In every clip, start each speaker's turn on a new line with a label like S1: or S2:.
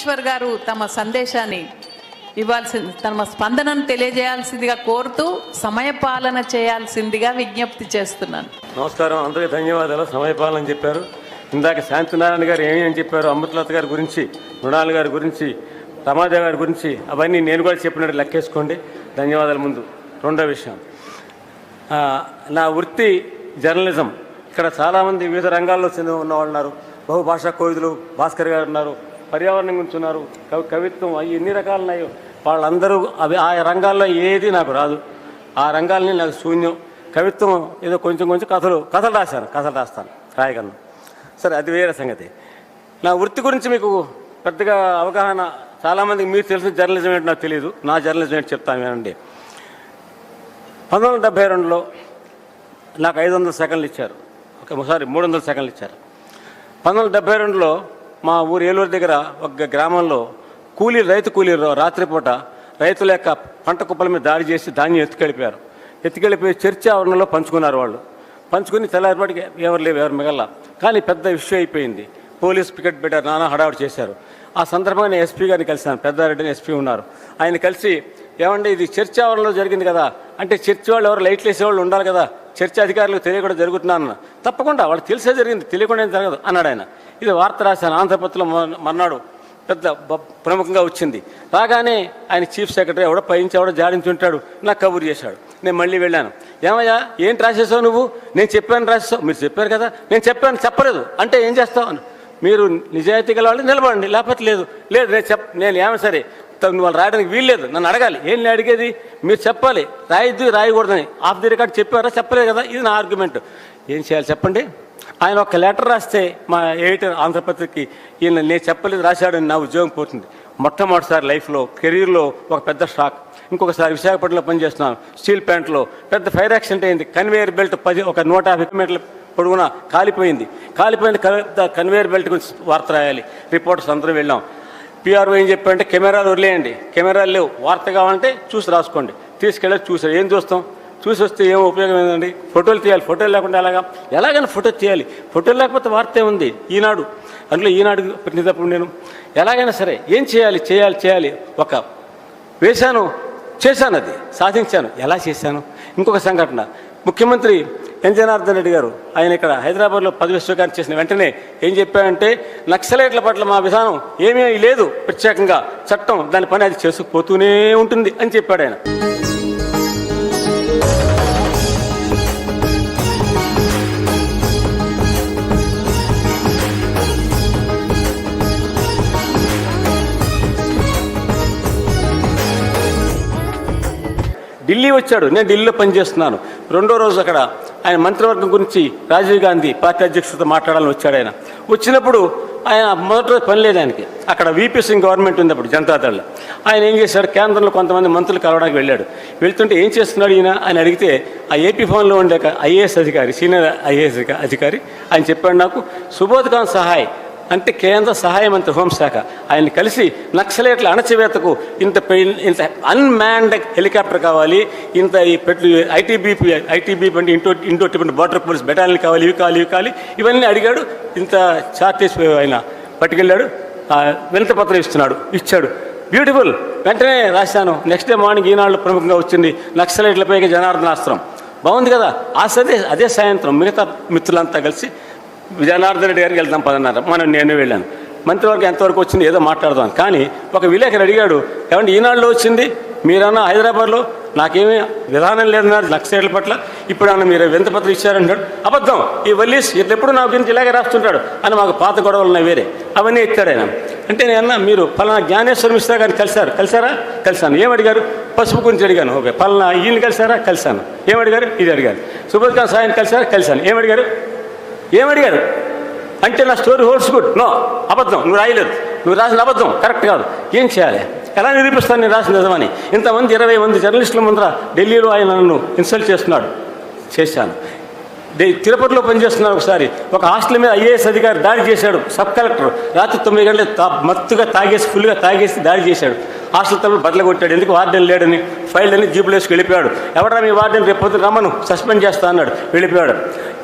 S1: ఈశ్వర్ గారు తమ సందేశాన్ని ఇవ్వాల్సింది తమ స్పందనను తెలియజేయాల్సిందిగా కోరుతూ సమయపాలన చేయాల్సిందిగా విజ్ఞప్తి చేస్తున్నాను.
S2: నమస్కారం. అందరికీ ధన్యవాదాలు. సమయపాలన చెప్పారు. ఇందాక శాంతినారాయణ గారు ఏమి అని చెప్పారు? అమృతలత గారి గురించి మృణాల్ గారి గురించి రమాదేవి గారి గురించి అవన్నీ నేను కూడా చెప్పినట్టు లెక్కేసుకోండి. ధన్యవాదాలు ముందు. రెండో విషయం. నా వృత్తి జర్నలిజం. ఇక్కడ చాలామంది వివిధ రంగాల్లో చెందిన ఉన్నవాళ్ళు ఉన్నారు. బహుభాషా కోవిదులు భాస్కర్ గారు ఉన్నారు. పర్యావరణం గురించి ఉన్నారు కవి కవిత్వం అవి ఎన్ని రకాలు ఉన్నాయో. వాళ్ళందరూ అవి ఆ రంగాల్లో ఏది నాకు రాదు. ఆ రంగాలని నాకు శూన్యం. కవిత్వం ఏదో కొంచెం కొంచెం కథలు కథలు రాశాను కథలు రాస్తాను రాయగలను. సరే అది వేరే సంగతి. నా వృత్తి గురించి మీకు పెద్దగా అవగాహన చాలామందికి మీరు తెలిసిన జర్నలిజం ఏంటో నాకు తెలియదు. నా జర్నలిజం ఏంటి చెప్తాను ఏనండి పంతొమ్మిది వందల డెబ్బై రెండులో నాకు ఐదు వందల సెకండ్లు ఇచ్చారు. ఒక సారీ మూడు వందల సెకండ్లు ఇచ్చారు. పంతొమ్మిది వందల డెబ్బై రెండులో మా ఊరు ఏలూరు దగ్గర ఒక గ్రామంలో కూలీ రైతు కూలీలు రాత్రిపూట రైతుల యొక్క పంట కుప్పల మీద దాడి చేసి ధాన్యం ఎత్తుకెళ్ళిపోయారు. ఎత్తుకెళ్ళిపోయి చర్చ ఆవరణలో పంచుకున్నారు వాళ్ళు. పంచుకుని తెల్లారిపాటికి ఎవరు లేవు ఎవరు మిగల కానీ పెద్ద ఇష్యూ అయిపోయింది. పోలీస్ పికెట్ పెట్టారు నానా హడావుడు చేశారు. ఆ సందర్భంగా నేను ఎస్పీ గారిని కలిశాను. పెద్దారెడ్డిని ఎస్పీ ఉన్నారు. ఆయన కలిసి ఏమంటే ఇది చర్చ ఆవరణలో జరిగింది కదా. అంటే చర్చ్ వాళ్ళు ఎవరు లైట్లు వేసేవాళ్ళు ఉండాలి కదా. చర్చ అధికారులకు తెలియకుండా జరుగుతున్నాను తప్పకుండా వాళ్ళు తెలిసే జరిగింది తెలియకుండా ఏం జరగదు అన్నాడు ఆయన. ఇది వార్త రాశాను ఆంధ్రపత్రిలో మన్నాడు మర్నాడు పెద్ద ప్రముఖంగా వచ్చింది. రాగానే ఆయన చీఫ్ సెక్రటరీ ఎవడో పయించి ఎవడో జాడించి ఉంటాడు నాకు కబురు చేశాడు. నేను మళ్ళీ వెళ్ళాను. ఏమయ్యా ఏంటి రాసేసావు నువ్వు? నేను చెప్పాను రాసేసావు మీరు చెప్పారు కదా నేను చెప్పాను చెప్పలేదు. అంటే ఏం చేస్తావు? అని మీరు నిజాయితీ గల వాళ్ళు నిలబడండి లేకపోతే లేదు. లేదు నేను చెప్ నేను ఏమైనా సరే తను వాళ్ళు రాయడానికి వీల్లేదు. నన్ను అడగాలి. ఏం అడిగేది? మీరు చెప్పాలి. రాయొద్దు రాయకూడదని. ఆఫ్ ది రికార్డ్ చెప్పారా? చెప్పలేదు కదా. ఇది నా ఆర్గ్యుమెంట్. ఏం చేయాలి చెప్పండి? ఆయన ఒక లెటర్ రాస్తే మా ఎడిటర్ ఆంధ్రపత్రికకి ఈయన నేను చెప్పలేదు రాశాడని నా ఉద్యోగం పోతుంది. మొట్టమొదటిసారి లైఫ్లో కెరీర్లో ఒక పెద్ద షాక్. ఇంకొకసారి విశాఖపట్నంలో పనిచేస్తున్నాను. స్టీల్ ప్లాంట్లో పెద్ద ఫైర్ యాక్సిడెంట్ అయింది. కన్వేయర్ బెల్ట్ పది ఒక నూట యాభై మీటర్ల పొడుగున కాలిపోయింది. కాలిపోయిన కన్వేయర్ బెల్ట్ గురించి వార్త రాయాలి. రిపోర్టర్స్ అందరూ వెళ్ళాం. పిఆర్ఓ ఏం చెప్పారంటే కెమెరాలు వదిలేయండి. కెమెరాలు లేవు. వార్త కావాలంటే చూసి రాసుకోండి. తీసుకెళ్ళి చూసారు ఏం చూస్తాం? చూసి వస్తే ఏం ఉపయోగం ఏందండి? ఫోటోలు తీయాలి. ఫోటోలు లేకుండా ఎలాగా? ఎలాగైనా ఫోటో తీయాలి. ఫోటోలు లేకపోతే వార్త ఏముంది? ఈనాడు. అందులో ఈనాడు పెట్టినప్పుడు నేను ఎలాగైనా సరే ఏం చేయాలి? చేయాలి చేయాలి. ఒక వేశాను. చేశాను అది. సాధించాను. ఎలా చేశాను? ఇంకొక సంఘటన. ముఖ్యమంత్రి ఎన్ జనార్దన్ రెడ్డి గారు ఆయన ఇక్కడ హైదరాబాద్లో పదవి స్వీకారం చేసిన వెంటనే ఏం చెప్పారంటే నక్సలైట్ల పట్ల మా విధానం ఏమీ లేదు ప్రత్యేకంగా చట్టం దాని పని అది చేసుకుపోతూనే ఉంటుంది అని చెప్పాడు ఆయన. ఢిల్లీ వచ్చాడు నేను ఢిల్లీలో పనిచేస్తున్నాను. రెండో రోజు అక్కడ ఆయన మంత్రివర్గం గురించి రాజీవ్ గాంధీ పార్టీ అధ్యక్షుడితో మాట్లాడాలని వచ్చాడు ఆయన. వచ్చినప్పుడు ఆయన మొదటి రోజు పని లేదు ఆయనకి. అక్కడ వీపీ సింగ్ గవర్నమెంట్ ఉంది అప్పుడు జనతాదళ్ ఆయన ఏం చేశాడు? కేంద్రంలో కొంతమంది మంత్రులు కలవడానికి వెళ్ళాడు. వెళ్తుంటే ఏం చేస్తున్నాడు ఈయన ఆయన అడిగితే ఆ ఏపీ ఫోన్లో ఉండే ఐఏఎస్ అధికారి సీనియర్ ఐఏఎస్ అధికారి ఆయన చెప్పాడు నాకు సుబోధ్ ఖాన్ సహాయ్ అంటే కేంద్ర సహాయ మంత్రి హోంశాఖ. ఆయన్ని కలిసి నక్సలేట్ల అణచివేతకు ఇంత పెయిన్ ఇంత అన్మ్యాన్డ్ హెలికాప్టర్ కావాలి ఇంత ఈ పెట్టు ఐటీబీపీ ఐటీబీపీ అంటే Indo Indo Tibet border police battalion కావాలి ఇవి కావాలి ఇవి కావాలి ఇవన్నీ అడిగాడు ఇంత చార్జెస్ ఆయన పట్టుకెళ్ళాడు వినత పత్రం ఇస్తున్నాడు ఇచ్చాడు. బ్యూటిఫుల్ వెంటనే రాశాను. నెక్స్ట్ డే మార్నింగ్ ఈనాడు ప్రముఖంగా వచ్చింది నక్సలైట్లపై జనార్దనాస్త్రం. బాగుంది కదా? ఆ అదే అదే సాయంత్రం మిగతా మిత్రులంతా కలిసి జనార్దన్ రెడ్డి గారికి వెళ్దాం పదన్నారు. మనం నేను వెళ్ళాను. మంత్రివర్గం ఎంతవరకు వచ్చింది ఏదో మాట్లాడదాం. కానీ ఒక విలేకరు అడిగాడు ఏమంటే ఈనాడులో వచ్చింది? మీరన్నా హైదరాబాద్లో? నాకేమీ విధానం లేదన్నారు నక్సైట్ల పట్ల. ఇప్పుడు అన్న మీరు వింతపత్రం ఇచ్చారంటాడు అబద్ధం. ఈ వల్లీస్ ఇట్లా ఎప్పుడు నా గురించి ఇలాగే రాస్తుంటాడు? అని మాకు పాత గొడవలు ఉన్నాయి వేరే. అవన్నీ ఇచ్చాడు ఆయన. అంటే నేను మీరు పలానా జ్ఞానేశ్వర మిశ్రా గారిని కలిశారు. కలిశారా? కలిశాను. ఏమడిగారు పసుపు గురించి అడిగాను. ఓకే. పలానా ఈయన కలిసారా కలిశాను. ఏమడిగారు ఇది అడిగారు. సుబోధ్ ఖాన్ సాయిని కలిసారా కలిశాను. ఏమడిగారు ఏమడిగారు? అంటే నా స్టోరీ హోల్డ్స్ గుడ్. నో అబద్ధం. నువ్వు రాయలేదు. నువ్వు రాసిన అబద్ధం. కరెక్ట్ కాదు. ఏం చేయాలి? ఎలా నిరూపిస్తాను నేను రాసిన నిజమని? ఇంతమంది ఇరవై మంది జర్నలిస్టుల ముందర ఢిల్లీలో ఆయన నన్ను ఇన్సల్ట్ చేస్తున్నాడు. చేశాను. తిరుపతిలో పనిచేస్తున్నాను ఒకసారి. ఒక హాస్టల్ మీద ఐఏఎస్ అధికారి దాడి చేశాడు. Sub collector. రాత్రి తొమ్మిది గంటలు తా మత్తుగా తాగేసి ఫుల్గా తాగేసి దాడి చేశాడు. హాస్టల్ తలుపు బట్టలు కొట్టాడు. ఎందుకు వార్డెన్ లేడని? ఫైల్ అని జీపులు వేసుకు వెళ్ళిపోయాడు. ఎవడరా మీ వార్డెన్? రేపు పొద్దున రమ్మను. సస్పెండ్ చేస్తా అన్నాడు. వెళ్ళిపోయాడు.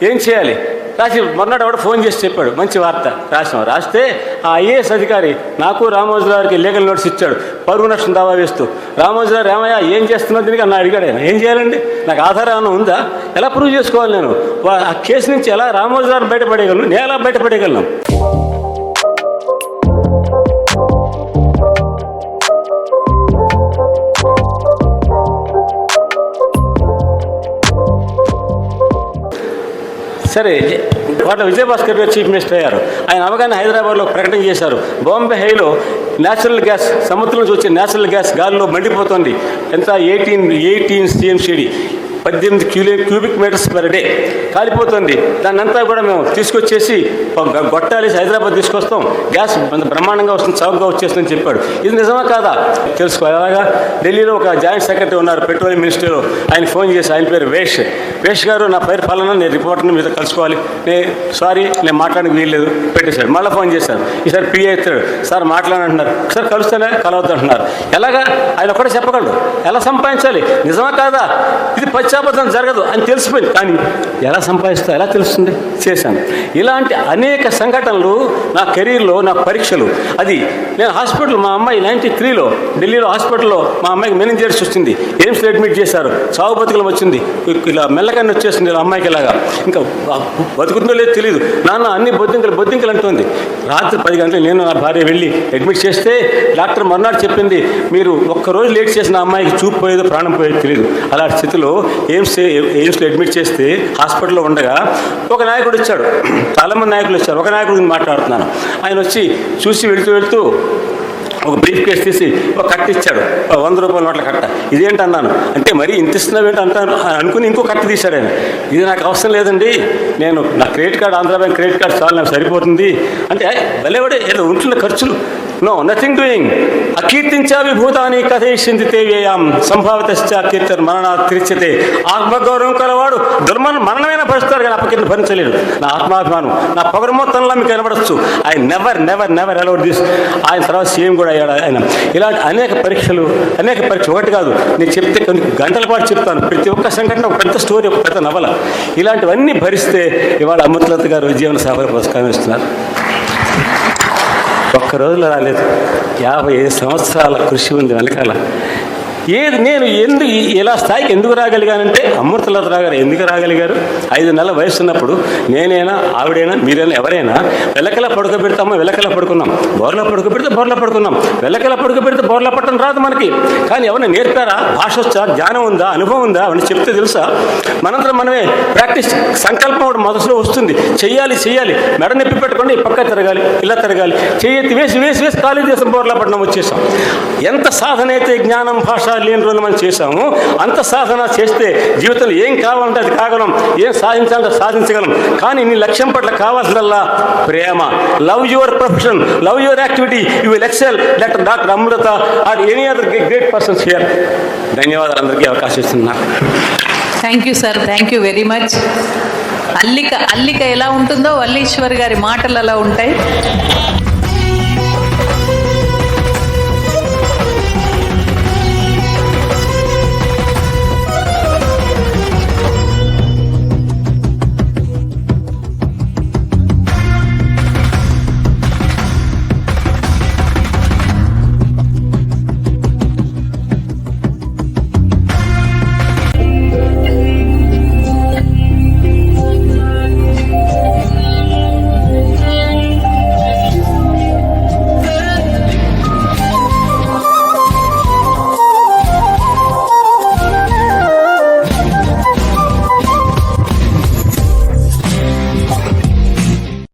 S2: ఏం చేయాలి? రాసి మొన్నటి కూడా ఫోన్ చేసి చెప్పాడు మంచి వార్త రాసాం రాస్తే ఆ ఐఏఎస్ అధికారి నాకు రామోజు గారికి లీగల్ నోట్స్ ఇచ్చాడు. పరువు నష్టం దావా వేస్తూ. రామోజు గారు ఏమయ్యా ఏం చేస్తున్నది దీనికి అన్న అడిగాడు ఆయన. ఏం చేయాలండి? నాకు ఆధారం ఏమైనా ఉందా? ఎలా ప్రూవ్ చేసుకోవాలి నేను? వా- ఆ కేసు నుంచి ఎలా రామోజు గారిని బయటపడేయగలను? నేను ఎలా బయటపడేయగలను? సరే కోట విజయభాస్కర్ గారు చీఫ్ మినిస్టర్ అయ్యారు. ఆయన అవగానే హైదరాబాద్లో ప్రకటన చేశారు. బాంబే హైలో న్యాచురల్ గ్యాస్ సముద్రం నుంచి వచ్చే న్యాచురల్ గ్యాస్ గాలిలో మండిపోతుంది. ఎంత? Eighteen eighteen CMCD. పద్దెనిమిది క్యూలే క్యూబిక్ మీటర్స్ పర్ డే కాలిపోతుంది. దాన్ని అంతా కూడా మేము తీసుకొచ్చేసి గొట్టాలేసి హైదరాబాద్ తీసుకొస్తాం. గ్యాస్ బ్రహ్మాండంగా వస్తుంది చౌకగా వచ్చేస్తుందని చెప్పాడు. ఇది నిజమా కాదా? తెలుసుకోవాలి అలాగా ఢిల్లీలో ఒక జాయింట్ సెక్రటరీ ఉన్నారు పెట్రోలియం మినిస్టర్. ఆయన ఫోన్ చేసి ఆయన పేరు వేష్. వేష్ గారు నా పేరు పాలన నేను రిపోర్టర్ని మీతో కలుసుకోవాలి. నేను సారీ నేను మాట్లాడడానికి వీల్లేదు. పెట్టేశాడు. మళ్ళీ ఫోన్ చేశారు. ఈసారి పిఏ అవుతాడు సార్ మాట్లాడంటున్నారు. సార్ కలుస్తేనే కలవద్దు అంటున్నారు ఎలాగా? ఆయన ఒకటే చెప్పగలడు. ఎలా సంపాదించాలి? నిజమా కాదా? ఇది పశ్చాపదం జరగదు అని తెలిసిపోయింది. కానీ ఎలా సంపాదిస్తా ఎలా తెలుస్తుంది? చేశాను. ఇలాంటి అనేక సంఘటనలు నా కెరీర్లో నా పరీక్షలు. అది నేను హాస్పిటల్ మా అమ్మాయి నైన్టీ త్రీలో ఢిల్లీలో హాస్పిటల్లో మా అమ్మాయికి మెనింజర్స్ వచ్చింది. ఎయిమ్స్లో అడ్మిట్ చేశారు. చావు బతుకులం వచ్చింది. ఇలా మెల్లకన్నా వచ్చేసింది అమ్మాయికి ఇలాగా. ఇంకా బతుకుతుందో లేదో తెలియదు నాన్న అన్ని బొద్దింకలు బొద్దింకలు అంటుంది. రాత్రి పది గంటలు నేను నా భార్య వెళ్ళి అడ్మిట్ చేస్తే డాక్టర్ మర్నాడు చెప్పింది మీరు ఒక్కరోజు లేట్ చేసిన అమ్మాయికి చూపు పోయేదో ప్రాణం పోయేది తెలియదు అలాంటి స్థితిలో ఎయిమ్స్ ఎయిమ్స్లో అడ్మిట్ చేస్తే హాస్పిటల్లో ఉండగా ఒక నాయకుడు వచ్చాడు. చాలామంది నాయకులు వచ్చారు. ఒక నాయకుడు మాట్లాడుతున్నాను. ఆయన వచ్చి చూసి వెళుతూ వెళుతూ ఒక బ్రీఫ్ కేసు తీసి ఒక కట్ట ఇచ్చాడు. వంద రూపాయల నోట్ల కట్ట. ఇదేంటి అన్నాను. అంటే మరి ఇంత ఇస్తున్నావు ఏంటి అంటాను. అనుకుని ఇంకో కట్ట తీశాడు ఆయన. ఇది నాకు అవసరం లేదండి. నేను నా credit card Andhra bank credit card చాలు నాకు సరిపోతుంది. అంటే భలేవాడే ఏదో ఉంటున్న ఖర్చులు. నో నథింగ్ డూయింగ్ అకీర్తించావి భూతాన్ని కథయిష్యంతి తేవ్యాం సంభావితశ్చ కీర్తన మరణ తీర్చితే ఆత్మగౌరవం కలవాడు దుర్మరణ మరణమైన భరిస్తారు కానీ అప్పకింద భరించలేడు. నా ఆత్మాభిమానం నా పొగరు మొత్తంలో మీకు కనబడచ్చు. I never never never allowed this ఆయన తర్వాత సీఎం కూడా అయ్యాడు ఆయన. ఇలాంటి అనేక పరీక్షలు అనేక పరీక్ష ఒకటి కాదు నేను చెప్తే కొన్ని గంటల పాటు చెప్తాను. ప్రతి ఒక్క సంఘటన ఒక పెద్ద స్టోరీ ఒక పెద్ద నవల. ఇలాంటివన్నీ భరిస్తే ఇవాళ అమృతలత గారు జీవన సాగర పురస్కారం ఇస్తున్నారు. ఒక్క రోజులో రాలేదు. యాభై ఐదు సంవత్సరాల కృషి ఉంది వెనకాల. ఏది నేను ఎందుకు ఇలా స్థాయికి ఎందుకు రాగలిగానంటే అమృతలత రాగారు ఎందుకు రాగలిగారు? ఐదు నెలల వయసు ఉన్నప్పుడు నేనైనా ఆవిడైనా మీరైనా ఎవరైనా వెలకల పడుకోబెడతామో వెలకల పడుకున్నాం. బోర్ల పడుకోబెడితే బోర్ల పడుకున్నాం. వెలకల పడుకోబెడితే బోర్ల పట్టడం రాదు మనకి. కానీ ఎవరైనా నేర్పారా? భాష వచ్చా? జ్ఞానం ఉందా? అనుభవం ఉందా? అని చెప్తే తెలుసా? మనంతా మనమే ప్రాక్టీస్ సంకల్పం ఒకటి మొదట్లో వస్తుంది. చెయ్యాలి చెయ్యాలి. మెడ నొప్పి పెట్టుకోండి ఈ పక్క తిరగాలి ఇలా తిరగాలి. చెయ్యి వేసి వేసి వేసి ఖాళీ దేశం బోర్ల పట్టణం వచ్చేసాం. ఎంత సాధన అయితే జ్ఞానం భాష లేని రోజులు మనం చేశాము. అంత సాధన చేస్తే జీవితంలో ఏం కావాలంటే అది కాగలం. ఏం సాధించాలంటే సాధించగలం. కానీ నీ లక్ష్యం పట్ల కావాల్సిందల్లా ప్రేమ. Love your profession love your activity you will excel doctor doctor Amrita or any other great persons here ధన్యవాదాలు. అందరికీ అవకాశం ఇస్తున్నారు
S1: thank you sir thank you very much అల్లిక అల్లిక ఎలా ఉంటుందో వల్లీశ్వర్ గారి మాటలు అలా ఉంటాయి.